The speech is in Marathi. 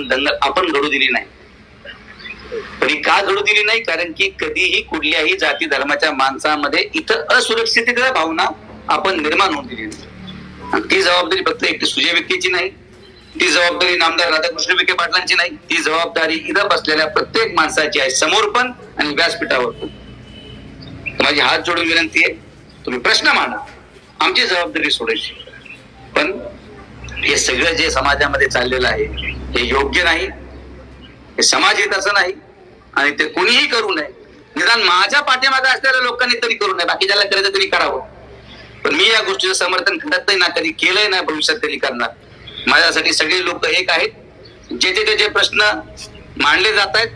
दंगल आपण घडू दिली नाही. तरी का घडू दिली नाही? कारण की कधीही कुठल्याही जाती धर्माच्या माणसामध्ये इथं असुरक्षिततेच्या भावना आपण निर्माण होऊन दिली नाही. ती जबाबदारी फक्त एकटी सुजय व्यक्तीची नाही ती जबाबदारी नामदार राधाकृष्ण विखे पाटलांची नाही ती जबाबदारी इथं बसलेल्या प्रत्येक माणसाची आहे समोर पण आणि व्यासपीठावर पण. माझी हात जोडून विनंती आहे तुम्ही प्रश्न मांडा. आमची जबाबदारी सोडायची. पण हे सगळं जे समाजामध्ये चाललेलं आहे हे योग्य नाही हे समाज हिताचं नाही आणि ते कोणीही करू नये. निदान माझ्या पाठीमागे असलेल्या लोकांनी तरी करू नये बाकी ज्याला करायचं तरी करावं. पण मी या गोष्टीचं समर्थन करत नाही ना कधी केलंय ना भविष्यात कधी करणार. माझ्यासाठी सगळे लोक एक आहेत. जे जे जे प्रश्न मांडले जात आहेत